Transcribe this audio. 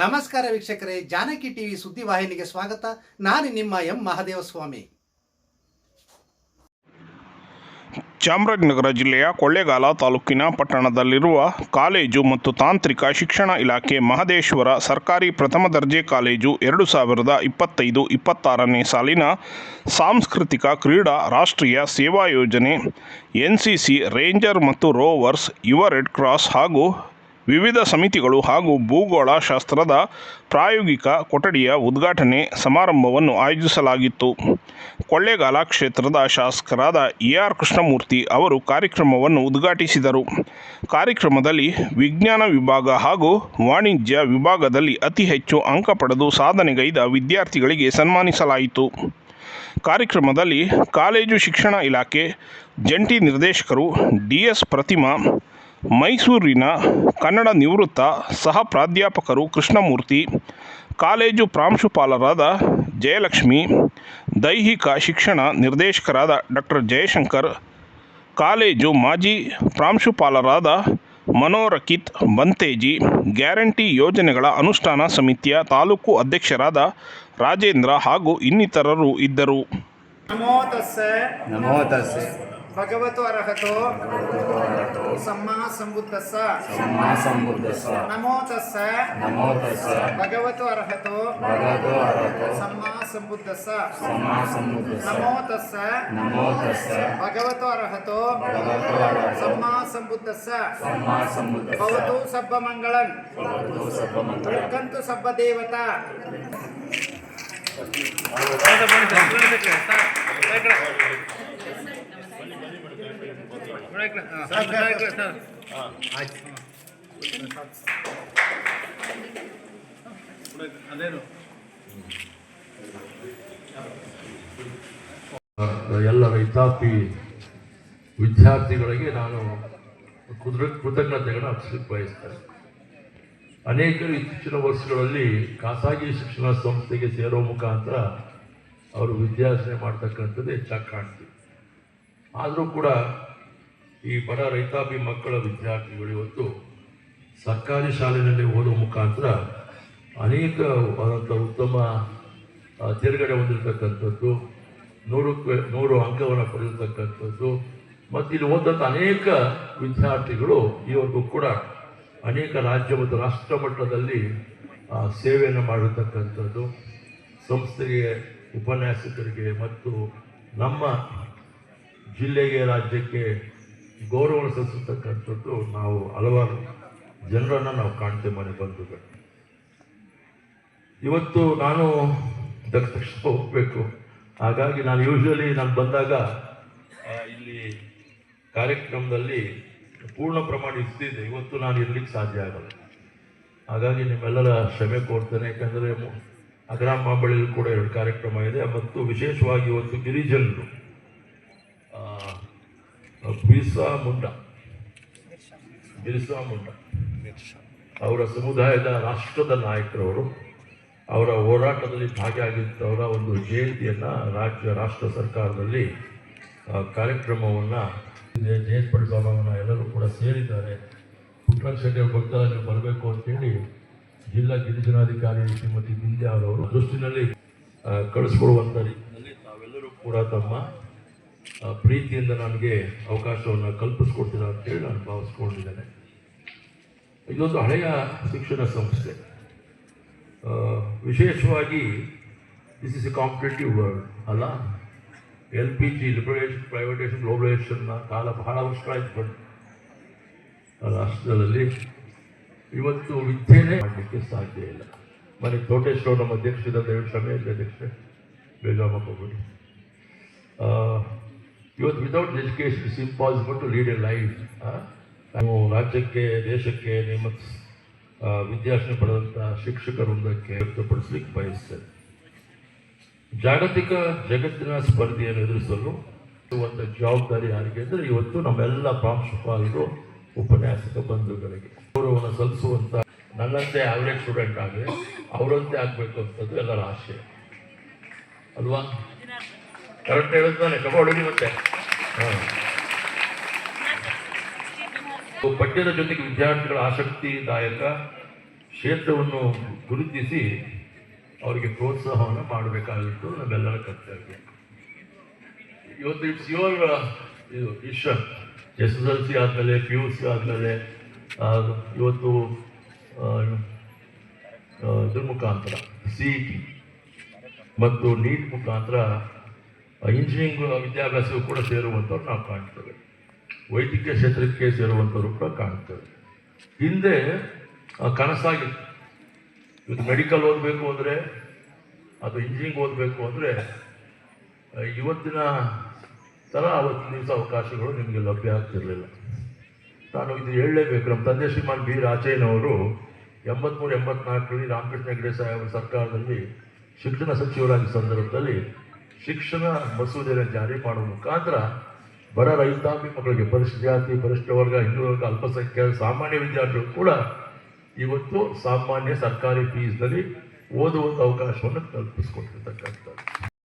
ನಮಸ್ಕಾರ ವೀಕ್ಷಕರೇ, ಜಾನಕಿ ಟಿವಿ ಸುದ್ದಿವಾಹಿನಿಗೆ ಸ್ವಾಗತ. ನಾನು ನಿಮ್ಮ ಎಂ ಮಹದೇವಸ್ವಾಮಿ. ಚಾಮರಾಜನಗರ ಜಿಲ್ಲೆಯ ಕೊಳ್ಳೇಗಾಲ ತಾಲೂಕಿನ ಪಟ್ಟಣದಲ್ಲಿರುವ ಕಾಲೇಜು ಮತ್ತು ತಾಂತ್ರಿಕ ಶಿಕ್ಷಣ ಇಲಾಖೆ ಮಹದೇಶ್ವರ ಸರ್ಕಾರಿ ಪ್ರಥಮ ದರ್ಜೆ ಕಾಲೇಜು ಎರಡು ಸಾವಿರದ ಇಪ್ಪತ್ತೈದು ಇಪ್ಪತ್ತಾರನೇ ಸಾಲಿನ ಸಾಂಸ್ಕೃತಿಕ ಕ್ರೀಡಾ ರಾಷ್ಟ್ರೀಯ ಸೇವಾ ಯೋಜನೆ ಎನ್ ಸಿ ಸಿ ರೇಂಜರ್ ಮತ್ತು ರೋವರ್ಸ್ ಯುವ ರೆಡ್ ಕ್ರಾಸ್ ಹಾಗೂ ವಿವಿಧ ಸಮಿತಿಗಳು ಹಾಗೂ ಭೂಗೋಳ ಶಾಸ್ತ್ರದ ಪ್ರಾಯೋಗಿಕ ಕೊಠಡಿಯ ಉದ್ಘಾಟನೆ ಸಮಾರಂಭವನ್ನು ಆಯೋಜಿಸಲಾಗಿತ್ತು. ಕೊಳ್ಳೇಗಾಲ ಕ್ಷೇತ್ರದ ಶಾಸಕರಾದ ಎ ಆರ್ ಕೃಷ್ಣಮೂರ್ತಿ ಅವರು ಕಾರ್ಯಕ್ರಮವನ್ನು ಉದ್ಘಾಟಿಸಿದರು. ಕಾರ್ಯಕ್ರಮದಲ್ಲಿ ವಿಜ್ಞಾನ ವಿಭಾಗ ಹಾಗೂ ವಾಣಿಜ್ಯ ವಿಭಾಗದಲ್ಲಿ ಅತಿ ಹೆಚ್ಚು ಅಂಕ ಪಡೆದು ಸಾಧನೆಗೈದ ವಿದ್ಯಾರ್ಥಿಗಳಿಗೆ ಸನ್ಮಾನಿಸಲಾಯಿತು. ಕಾರ್ಯಕ್ರಮದಲ್ಲಿ ಕಾಲೇಜು ಶಿಕ್ಷಣ ಇಲಾಖೆ ಜಂಟಿ ನಿರ್ದೇಶಕರು ಡಿ ಎಸ್ ಪ್ರತಿಮಾ ಮೈಸೂರಿನ ಕನ್ನಡ ನಿವೃತ್ತ ಸಹ ಪ್ರಾಧ್ಯಾಪಕರು ಕೃಷ್ಣಮೂರ್ತಿ ಕಾಲೇಜು ಪ್ರಾಂಶುಪಾಲರಾದ ಜಯಲಕ್ಷ್ಮಿ ದೈಹಿಕ ಶಿಕ್ಷಣ ನಿರ್ದೇಶಕರಾದ ಡಾಕ್ಟರ್ ಜಯಶಂಕರ್ ಕಾಲೇಜು ಮಾಜಿ ಪ್ರಾಂಶುಪಾಲರಾದ ಮನೋರಕಿತ್ ಬಂತೇಜಿ ಗ್ಯಾರಂಟಿ ಯೋಜನೆಗಳ ಅನುಷ್ಠಾನ ಸಮಿತಿಯ ತಾಲೂಕು ಅಧ್ಯಕ್ಷರಾದ ರಾಜೇಂದ್ರ ಹಾಗೂ ಇನ್ನಿತರರು ಇದ್ದರು. ನಮೋ భగవతో అర్హతో సమ్మా సంబుద్ధస్స సమ్మా సంబుద్ధస్స నమో తస్స నమో తస్స భగవతో అర్హతో భగవతో అర్హతో సమ్మా సంబుద్ధస్స సమ్మా సంబుద్ధస్స నమో తస్స నమో తస్స భగవతో అర్హతో భగవతో అర్హతో సమ్మా సంబుద్ధస్స సమ్మా సంబుద్ధస్స భవతు సబ్బ మంగళం భవతు సబ్బ మంగళం కంతు సబ్బ దేవత ಎಲ್ಲ ರೈತಾಪಿ ವಿದ್ಯಾರ್ಥಿಗಳಿಗೆ ನಾನು ಕುದ್ರ ಕೃತಜ್ಞತೆಗಳನ್ನು ಅರ್ಪಿಸಲಿಕ್ಕೆ ಬಯಸ್ತೇನೆ. ಅನೇಕರು ಇತ್ತೀಚಿನ ವರ್ಷಗಳಲ್ಲಿ ಖಾಸಗಿ ಶಿಕ್ಷಣ ಸಂಸ್ಥೆಗೆ ಸೇರೋ ಮುಖಾಂತರ ಅವರು ವಿದ್ಯಾಸನೆ ಮಾಡ್ತಕ್ಕಂಥದ್ದು ಹೆಚ್ಚಾಗಿ ಕಾಣ್ತೀವಿ ಆದರೂ ಕೂಡ ಈ ಬಡ ರೈತಾಪಿ ಮಕ್ಕಳ ವಿದ್ಯಾರ್ಥಿಗಳು ಇವತ್ತು ಸರ್ಕಾರಿ ಶಾಲೆಯಲ್ಲಿ ಓದುವ ಮುಖಾಂತರ ಅನೇಕವಾದಂಥ ಉತ್ತಮ ತಿರುಗಡೆ ಹೊಂದಿರತಕ್ಕಂಥದ್ದು, ನೂರಕ್ಕೆ, ನೂರು ಅಂಕವನ್ನು ಪಡೆದಿರ್ತಕ್ಕಂಥದ್ದು, ಮತ್ತು ಇಲ್ಲಿ ಓದಂಥ ಅನೇಕ ವಿದ್ಯಾರ್ಥಿಗಳು ಇವತ್ತು ಕೂಡ ಅನೇಕ ರಾಜ್ಯ ಮತ್ತು ರಾಷ್ಟ್ರ ಮಟ್ಟದಲ್ಲಿ ಸೇವೆಯನ್ನು ಮಾಡಿರ್ತಕ್ಕಂಥದ್ದು. ಸಂಸ್ಥೆಗೆ ಉಪನ್ಯಾಸಕರಿಗೆ ಮತ್ತು ನಮ್ಮ ಜಿಲ್ಲೆಗೆ ರಾಜ್ಯಕ್ಕೆ ಗೌರವ ಸಲ್ಲಿಸತಕ್ಕಂಥದ್ದು ನಾವು ಹಲವಾರು ಜನರನ್ನು ನಾವು ಕಾಣ್ತೇವೆ ಮನೆ ಬಂದು ಇವತ್ತು ನಾನು ಇದಕ್ಕೆ ತಕ್ಷಣ ಹೋಗಬೇಕು. ಹಾಗಾಗಿ ನಾನು ಯೂಶ್ವಲಿ ನಾನು ಬಂದಾಗ ಇಲ್ಲಿ ಕಾರ್ಯಕ್ರಮದಲ್ಲಿ ಪೂರ್ಣ ಪ್ರಮಾಣ ಇರ್ತಿದ್ದೆ ಇವತ್ತು ನಾನು ಇರ್ಲಿಕ್ಕೆ ಸಾಧ್ಯ ಆಗಲ್ಲ. ಹಾಗಾಗಿ ನಿಮ್ಮೆಲ್ಲರ ಶ್ರಮೆ ಕೋರ್ತೇನೆ. ಯಾಕಂದರೆ ಅಗ್ರಾಮ ಮಾಬಳಿಯಲ್ಲಿ ಕೂಡ ಎರಡು ಕಾರ್ಯಕ್ರಮ ಇದೆ. ಮತ್ತು ವಿಶೇಷವಾಗಿ ಇವತ್ತು ಗಿರಿಜನರು. ಬಿರ್ಸಾ ಮುಂಡ. ಬಿರ್ಸಾ ಮುಂಡ. ಅವರ ಸಮುದಾಯದ ರಾಷ್ಟ್ರದ ನಾಯಕರವರು, ಅವರ ಹೋರಾಟದಲ್ಲಿ ಭಾಗಿಯಾಗಿದ್ದವರ ಒಂದು ಜಯಂತಿಯನ್ನು ರಾಜ್ಯ, ರಾಷ್ಟ್ರ ಸರ್ಕಾರದಲ್ಲಿ ಕಾರ್ಯಕ್ರಮವನ್ನು ಜಯಂತಿ ಪಡಿಸ್ವಾಮವನ್ನು ಎಲ್ಲರೂ ಕೂಡ ಸೇರಿದ್ದಾರೆ. ಪುಟ್ಟರಾಜ ಶೆಟ್ಟಿ ಅವ್ರ ಭಕ್ತರಲ್ಲಿ ಬರಬೇಕು ಅಂತೇಳಿ ಜಿಲ್ಲಾ ಗಿರಿಜನಾಧಿಕಾರಿ ಶ್ರೀಮತಿ ಬಿಂದ್ಯಾ ಅವರವರು ದೃಷ್ಟಿನಲ್ಲಿ ಕಳಿಸ್ಕೊಡುವಂಥ ರೀತಿಯಲ್ಲಿ ತಾವೆಲ್ಲರೂ ಕೂಡ ತಮ್ಮ ಪ್ರೀತಿಯಿಂದ ನನಗೆ ಅವಕಾಶವನ್ನು ಕಲ್ಪಿಸ್ಕೊಡ್ತೀರ ಅಂತೇಳಿ ನಾನು ಭಾವಿಸ್ಕೊಂಡಿದ್ದೇನೆ. ಇದೊಂದು ಹಳೆಯ ಶಿಕ್ಷಣ ಸಂಸ್ಥೆ. ವಿಶೇಷವಾಗಿ this is a competitive world ಅಲ್ಲ? L P G liberation privatisation ಗ್ಲೋಬಲೈಸೇಷನ್ನ ಕಾಲ ಬಹಳ ವರ್ಷ ಆಯ್ತು ಬಂದು ರಾಷ್ಟ್ರದಲ್ಲಿ ಇವತ್ತು ವಿದ್ಯೆನೇ ಮಾಡಲಿಕ್ಕೆ ಸಾಧ್ಯ ಇಲ್ಲ. ಮನೆ ತೋಟೇಶ್ವರ ನಮ್ಮ ಅಧ್ಯಕ್ಷರ ದಯವಿಟ್ಟು ಸಮಯ ಇದೆ ಅಧ್ಯಕ್ಷ ಬೇಗ ಮಾಡ್ಕೋಬೇಡಿ ಇವತ್ತು without education is impossible to lead a life ನಾವು ರಾಜ್ಯಕ್ಕೆ, ದೇಶಕ್ಕೆ ನಿಮ್ಮ ವಿದ್ಯಾರ್ಥಿ ಪಡೆದಂಥ ಶಿಕ್ಷಕ ವೃಂದಕ್ಕೆ ವ್ಯಕ್ತಪಡಿಸಲಿಕ್ಕೆ ಬಯಸ್ತೇನೆ. ಜಾಗತಿಕ ಜಗತ್ತಿನ ಸ್ಪರ್ಧೆಯನ್ನು ಎದುರಿಸಲು ಒಂದು ಜವಾಬ್ದಾರಿ ಯಾರಿಗೆ ಅಂದರೆ ಇವತ್ತು ನಮ್ಮೆಲ್ಲ ಪ್ರಾಂಶುಪಾಲರು ಉಪನ್ಯಾಸಕ ಬಂಧುಗಳಿಗೆ. ಗೌರವವನ್ನು ಸಲ್ಲಿಸುವಂಥ ನನ್ನಂತೆ ಆವ್ರೇಜ್ ಸ್ಟೂಡೆಂಟ್ ಆಗಲಿ ಅವರಂತೆ ಆಗಬೇಕು ಅಂತದ್ದು ಎಲ್ಲರ ಆಶಯ. ಅಲ್ವಾ? ಕರೆಕ್ಟ್ ಹೇಳಿದ್ದಾನೆ ತಗೊಳ್ಳಿ ಮತ್ತೆ. ಪಠ್ಯದ ಜೊತೆಗೆ ವಿದ್ಯಾರ್ಥಿಗಳ ಆಸಕ್ತಿದಾಯಕ ಕ್ಷೇತ್ರವನ್ನು ಗುರುತಿಸಿ ಅವರಿಗೆ ಪ್ರೋತ್ಸಾಹವನ್ನು ಮಾಡಬೇಕಾಗಿತ್ತು ನಮ್ಮೆಲ್ಲರ ಕರ್ತವ್ಯ. ಇವತ್ತು ಇಟ್ಸ್ ಯುವರ್ ಇದು Ishwar S S L C ಆದಮೇಲೆ ಪಿ ಯು ಸಿ ಆದಮೇಲೆ ಇವತ್ತು ಇದ್ರ ಮುಖಾಂತರ ಸಿ ಇ ಟಿ ಮತ್ತು ನೀಟ್ ಮುಖಾಂತರ ಇಂಜಿನಿಯರಿಂಗ್ ವಿದ್ಯಾಭ್ಯಾಸಕ್ಕೂ ಕೂಡ ಸೇರುವಂಥವ್ರು ನಾವು ಕಾಣ್ತೇವೆ. ವೈದ್ಯಕೀಯ ಕ್ಷೇತ್ರಕ್ಕೆ ಸೇರುವಂಥವ್ರು ಕೂಡ ಕಾಣ್ತೇವೆ. ಹಿಂದೆ ಕನಸಾಗಿತ್ತು. ಇವತ್ತು ಮೆಡಿಕಲ್ ಓದಬೇಕು ಅಂದರೆ, ಅಥವಾ ಇಂಜಿನಿಯರಿಂಗ್ ಓದಬೇಕು ಅಂದರೆ ಇವತ್ತಿನ ಥರ ಅವತ್ತಿನ ದಿವಸ ಅವಕಾಶಗಳು ನಿಮಗೆ ಲಭ್ಯ ಆಗ್ತಿರಲಿಲ್ಲ. ನಾನು ಇದು ಹೇಳಲೇಬೇಕು. ನಮ್ಮ ತಂದೆ ಶ್ರೀಮಾನ್ ಬಿ. ರಾಜಯ್ಯನವರು ಎಂಬತ್ತ್ಮೂರು ಎಂಬತ್ನಾಲ್ಕರಲ್ಲಿ ರಾಮಕೃಷ್ಣ ಹೆಗಡೆ ಸಾಹೇಬರ ಸರ್ಕಾರದಲ್ಲಿ ಶಿಕ್ಷಣ ಸಚಿವರಾಗಿ ಸಂದರ್ಭದಲ್ಲಿ ಶಿಕ್ಷಣ ಮಸೂದೆಯನ್ನು ಜಾರಿ ಮಾಡುವ ಮುಖಾಂತರ ಬಡ ರೈತಾಪಿ ಮಕ್ಕಳಿಗೆ ಪರಿಶಿಷ್ಟ ಜಾತಿ, ಪರಿಶಿಷ್ಟ ವರ್ಗ, ಹಿಂದೂ ವರ್ಗ, ಅಲ್ಪಸಂಖ್ಯಾತ, ಸಾಮಾನ್ಯ ವಿದ್ಯಾರ್ಥಿಗಳು ಕೂಡ ಇವತ್ತು ಸಾಮಾನ್ಯ ಸರ್ಕಾರಿ ಫೀಸ್ನಲ್ಲಿ ಓದುವಂಥ ಅವಕಾಶವನ್ನು ಕಲ್ಪಿಸ್ಕೊಟ್ಟಿರ್ತಕ್ಕಂಥದ್ದು.